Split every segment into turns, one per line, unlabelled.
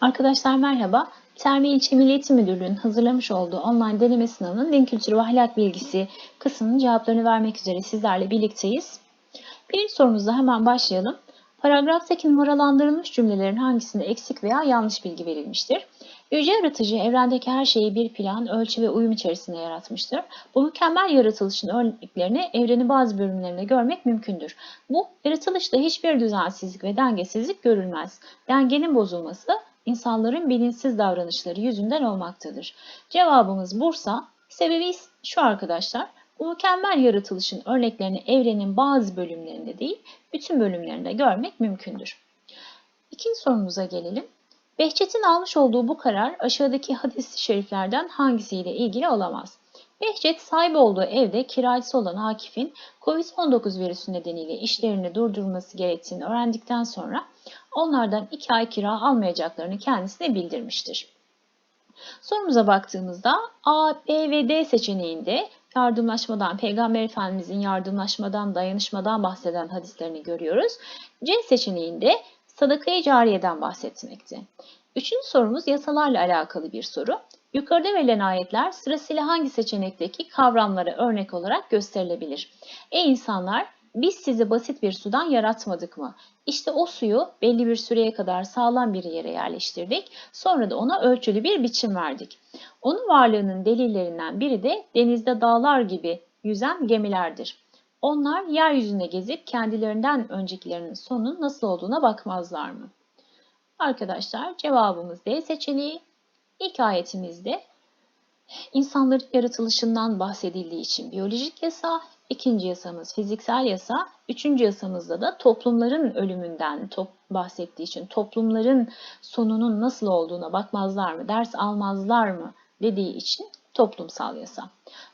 Arkadaşlar merhaba. Terbiye İlçe Milli Müdürlüğü'nün hazırlamış olduğu online deneme sınavının din kültürü ve ahlak bilgisi kısmının cevaplarını vermek üzere sizlerle birlikteyiz. Birinci sorumuzla hemen başlayalım. Paragraftaki numaralandırılmış cümlelerin hangisinde eksik veya yanlış bilgi verilmiştir? Yüce yaratıcı evrendeki her şeyi bir plan, ölçü ve uyum içerisinde yaratmıştır. Bu mükemmel yaratılışın örneklerini evrenin bazı bölümlerinde görmek mümkündür. Bu yaratılışta hiçbir düzensizlik ve dengesizlik görülmez. Dengenin bozulması insanların bilinçsiz davranışları yüzünden olmaktadır. Cevabımız Bursa. Sebebi şu arkadaşlar. Bu mükemmel yaratılışın örneklerini evrenin bazı bölümlerinde değil, bütün bölümlerinde görmek mümkündür. İkinci sorumuza gelelim. Behçet'in almış olduğu bu karar aşağıdaki hadis-i şeriflerden hangisiyle ilgili olamaz? Behçet sahibi olduğu evde kiracısı olan Akif'in Covid-19 virüsü nedeniyle işlerini durdurması gerektiğini öğrendikten sonra onlardan iki ay kira almayacaklarını kendisine bildirmiştir. Sorumuza baktığımızda A, B ve D seçeneğinde yardımlaşmadan, Peygamber Efendimizin yardımlaşmadan, dayanışmadan bahseden hadislerini görüyoruz. C seçeneğinde sadakayı cariyeden bahsetmekte. Üçüncü sorumuz yasalarla alakalı bir soru. Yukarıda verilen ayetler sırasıyla hangi seçenekteki kavramlara örnek olarak gösterilebilir? Ey insanlar! Biz sizi basit bir sudan yaratmadık mı? İşte o suyu belli bir süreye kadar sağlam bir yere yerleştirdik. Sonra da ona ölçülü bir biçim verdik. Onun varlığının delillerinden biri de denizde dağlar gibi yüzen gemilerdir. Onlar yeryüzünde gezip kendilerinden öncekilerinin sonunun nasıl olduğuna bakmazlar mı? Arkadaşlar cevabımız D seçeneği. İlk ayetimizde insanların yaratılışından bahsedildiği için biyolojik yasa, ikinci yasamız fiziksel yasa, üçüncü yasamızda da toplumların ölümünden top bahsettiği için toplumların sonunun nasıl olduğuna bakmazlar mı, ders almazlar mı dediği için toplumsal yasa.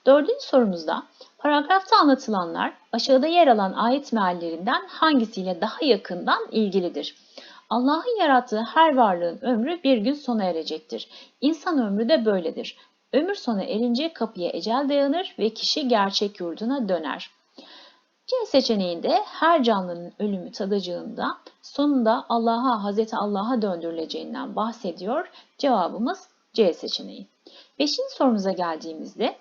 Dördüncü sorumuzda paragrafta anlatılanlar aşağıda yer alan ayet meallerinden hangisiyle daha yakından ilgilidir? Allah'ın yarattığı her varlığın ömrü bir gün sona erecektir. İnsan ömrü de böyledir. Ömür sona erince kapıya ecel dayanır ve kişi gerçek yurduna döner. C seçeneğinde her canlının ölümü tadacağında sonunda Allah'a, Hazreti Allah'a döndürüleceğinden bahsediyor. Cevabımız C seçeneği. Beşinci sorumuza geldiğimizde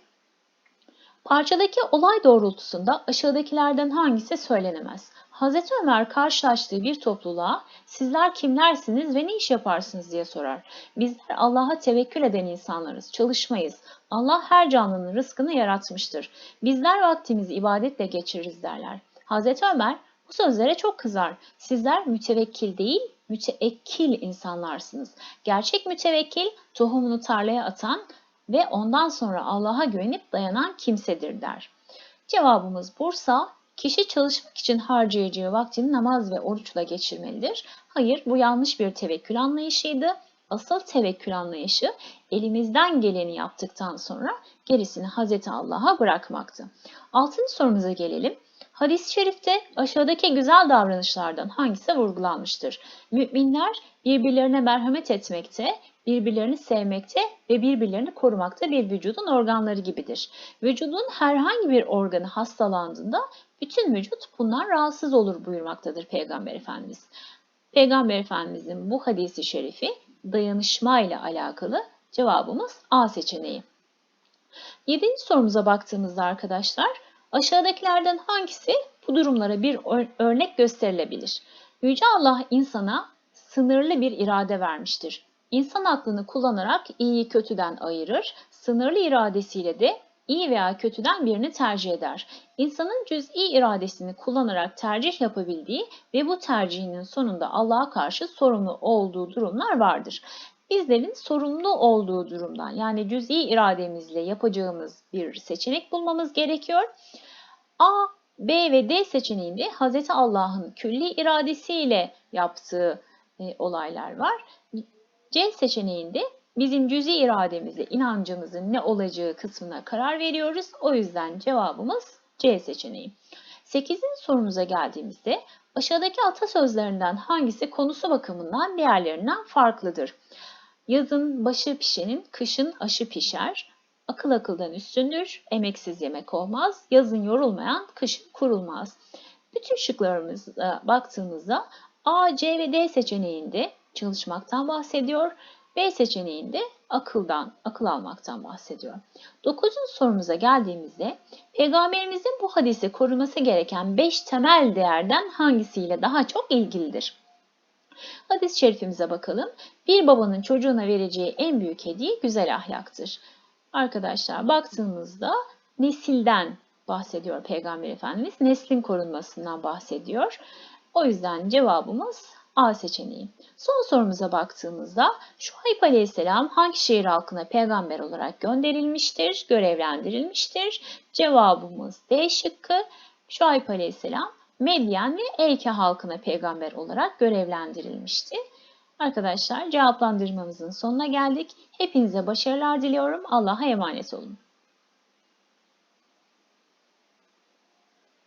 parçadaki olay doğrultusunda aşağıdakilerden hangisi söylenemez? Hazreti Ömer karşılaştığı bir topluluğa sizler kimlersiniz ve ne iş yaparsınız diye sorar. Bizler Allah'a tevekkül eden insanlarız, çalışmayız. Allah her canlının rızkını yaratmıştır. Bizler vaktimizi ibadetle geçiririz derler. Hazreti Ömer bu sözlere çok kızar. Sizler mütevekkil değil, müteekkil insanlarsınız. Gerçek mütevekkil tohumunu tarlaya atan ve ondan sonra Allah'a güvenip dayanan kimsedir der. Cevabımız Bursa. Kişi çalışmak için harcayacağı vaktini namaz ve oruçla geçirmelidir. Hayır, bu yanlış bir tevekkül anlayışıydı. Asıl tevekkül anlayışı elimizden geleni yaptıktan sonra gerisini Hazreti Allah'a bırakmaktı. Altıncı sorumuza gelelim. Hadis-i şerifte aşağıdaki güzel davranışlardan hangisi vurgulanmıştır? Müminler birbirlerine merhamet etmekte, birbirlerini sevmekte ve birbirlerini korumakta bir vücudun organları gibidir. Vücudun herhangi bir organı hastalandığında bütün vücut bundan rahatsız olur buyurmaktadır Peygamber Efendimiz. Peygamber Efendimizin bu hadisi şerifi dayanışma ile alakalı cevabımız A seçeneği. Yedinci sorumuza baktığımızda arkadaşlar aşağıdakilerden hangisi bu durumlara bir örnek gösterilebilir? Yüce Allah insana sınırlı bir irade vermiştir. İnsan aklını kullanarak iyiyi kötüden ayırır, sınırlı iradesiyle de iyi veya kötüden birini tercih eder. İnsanın cüz'i iradesini kullanarak tercih yapabildiği ve bu tercihinin sonunda Allah'a karşı sorumlu olduğu durumlar vardır. Bizlerin sorumlu olduğu durumdan yani cüz'i irademizle yapacağımız bir seçenek bulmamız gerekiyor. A, B ve D seçeneğinde Hz. Allah'ın külli iradesiyle yaptığı e, olaylar var. C seçeneğinde bizim cüzi irademizle inancımızın ne olacağı kısmına karar veriyoruz. O yüzden cevabımız C seçeneği. 8. sorumuza geldiğimizde aşağıdaki atasözlerinden hangisi konusu bakımından diğerlerinden farklıdır? Yazın başı pişenin, kışın aşı pişer. Akıl akıldan üstündür, emeksiz yemek olmaz. Yazın yorulmayan, kışın kurulmaz. Bütün şıklarımıza baktığımızda A, C ve D seçeneğinde çalışmaktan bahsediyor. B seçeneğinde akıldan, akıl almaktan bahsediyor. Dokuzuncu sorumuza geldiğimizde Peygamberimizin bu hadisi koruması gereken beş temel değerden hangisiyle daha çok ilgilidir? Hadis-i şerifimize bakalım. Bir babanın çocuğuna vereceği en büyük hediye güzel ahlaktır. Arkadaşlar baktığımızda nesilden bahsediyor Peygamber Efendimiz. Neslin korunmasından bahsediyor. O yüzden cevabımız A seçeneği. Son sorumuza baktığımızda Şuayb Aleyhisselam hangi şehir halkına peygamber olarak gönderilmiştir, görevlendirilmiştir? Cevabımız D şıkkı. Şuayb Aleyhisselam Medyen ve Eyke halkına peygamber olarak görevlendirilmişti. Arkadaşlar cevaplandırmamızın sonuna geldik. Hepinize başarılar diliyorum. Allah'a emanet olun.